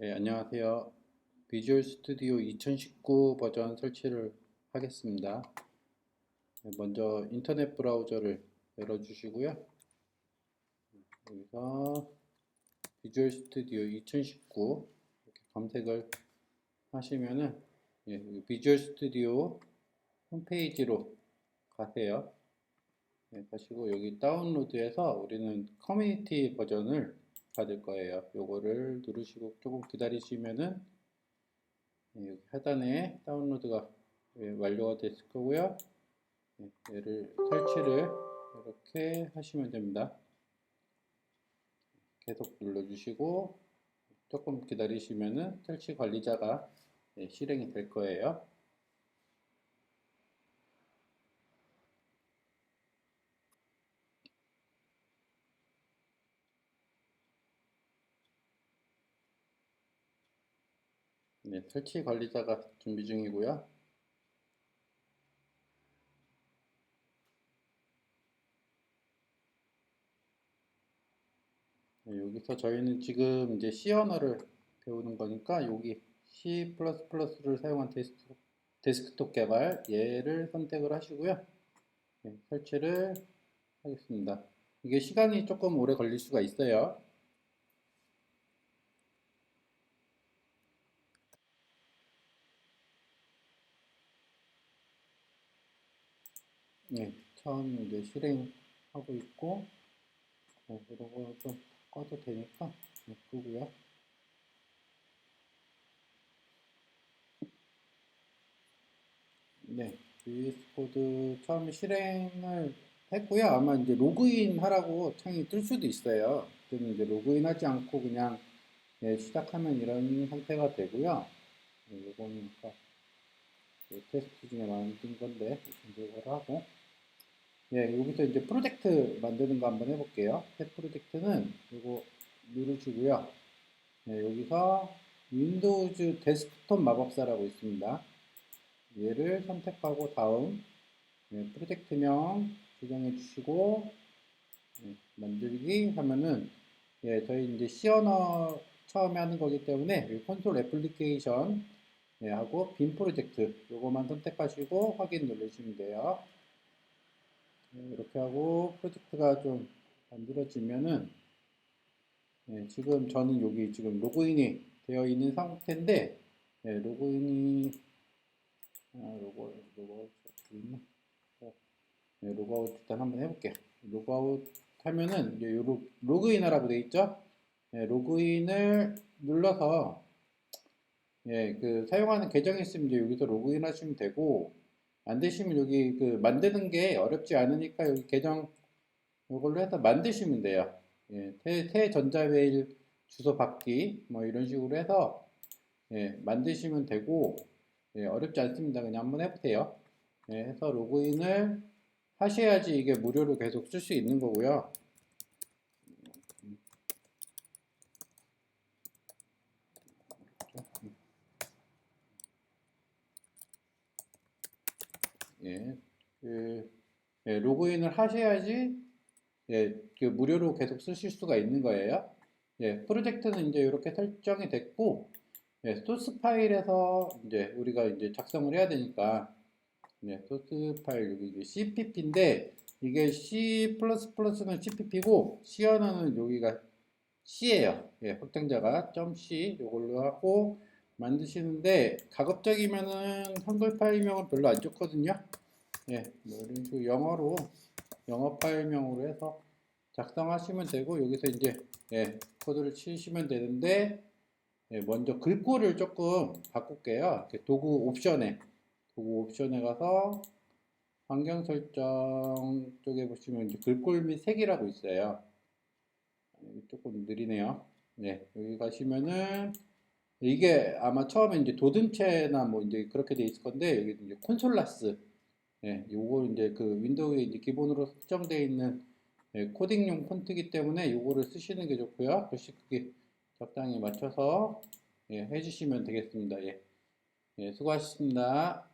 네, 안녕하세요. 비주얼 스튜디오 2019 버전 설치를 하겠습니다. 네, 먼저 인터넷 브라우저를 열어주시고요. 여기서 비주얼 스튜디오 2019 이렇게 검색을 하시면은 예, 비주얼 스튜디오 홈페이지로 가세요. 네, 가시고 여기 다운로드해서 우리는 커뮤니티 버전을 받을 거예요. 요거를 누르시고 조금 기다리시면은 예, 하단에 다운로드가 예, 완료가 됐을 거고요. 예, 얘를 설치를 이렇게 하시면 됩니다. 계속 눌러주시고 조금 기다리시면은 설치 관리자가 예, 실행이 될 거예요. 네, 설치 관리자가 준비 중이고요. 네, 여기서 저희는 지금 이제 C 언어를 배우는 거니까 여기 C++를 사용한 데스크, 데스크톱 개발 얘를 선택을 하시고요. 네, 설치를 하겠습니다. 이게 시간이 조금 오래 걸릴 수가 있어요. 네, 처음 이제 실행하고 있고, 네, 이런 거좀 꺼도 되니까 네, 끄고요. 네, VS 코드 처음 실행을 했고요. 아마 이제 로그인 하라고 창이 뜰 수도 있어요. 그러면 이제 로그인 하지 않고 그냥 네, 시작하면 이런 상태가 되고요. 네, 그 테스트 중에 만든 건데 이걸 하고 예, 여기서 이제 프로젝트 만드는 거 한번 해볼게요. 새 프로젝트는 이거 누르시고요. 예, 여기서 윈도우즈 데스크톱 마법사라고 있습니다. 얘를 선택하고 다음 예, 프로젝트명 지정해 주시고 예, 만들기 하면은 예, 저희 이제 C 언어 처음에 하는 거기 때문에 콘솔 애플리케이션 예, 하고 빈 프로젝트 요거만 선택하시고 확인 누르시면 돼요. 네, 이렇게 하고 프로젝트가 좀 만들어지면은 네, 지금 저는 여기 지금 로그인이 되어 있는 상태인데 네, 로그인이 아, 로고 로그아웃 있나? 네, 로그아웃 일단 한번 해볼게요. 로그아웃 하면은 이제 요 로그인 하라고 돼 있죠? 네, 로그인을 눌러서 예, 그 사용하는 계정이 있으면 이제 여기서 로그인 하시면 되고 안 되시면 여기 그 만드는 게 어렵지 않으니까 여기 계정 이걸로 해서 만드시면 돼요. 예, 태, 태 전자메일 주소 받기 뭐 이런 식으로 해서 예, 만드시면 되고 예, 어렵지 않습니다. 그냥 한번 해보세요. 예, 해서 로그인을 하셔야지 이게 무료로 계속 쓸 수 있는 거고요. 예, 그, 예, 로그인을 하셔야지 예, 그 무료로 계속 쓰실 수가 있는 거예요. 예, 프로젝트는 이제 이렇게 설정이 됐고 예, 소스 파일에서 이제 우리가 이제 작성을 해야 되니까 예, 소스 파일 여기 이제 CPP인데 이게 C++는 CPP고 C 언어는 여기가 C예요. 예, 확장자가 .C 이걸로 하고 만드시는데 가급적이면은 한글 파일명은 별로 안 좋거든요. 예, 뭐 이런 식으로 영어로 영어 파일명으로 해서 작성하시면 되고 여기서 이제 예, 코드를 치시면 되는데 예, 먼저 글꼴을 조금 바꿀게요. 도구 옵션에 도구 옵션에 가서 환경 설정 쪽에 보시면 이제 글꼴 및 색이라고 있어요. 조금 느리네요. 네, 여기 가시면은 이게 아마 처음에 이제 도든체나 뭐 이제 그렇게 돼 있을 건데 여기 이제 콘솔라스 예, 요거 이제 그 윈도우에 이제 기본으로 설정되어 있는 예, 코딩용 폰트이기 때문에 요거를 쓰시는 게 좋고요. 글씨 크기 적당히 맞춰서 예, 해주시면 되겠습니다. 예, 예 수고하셨습니다.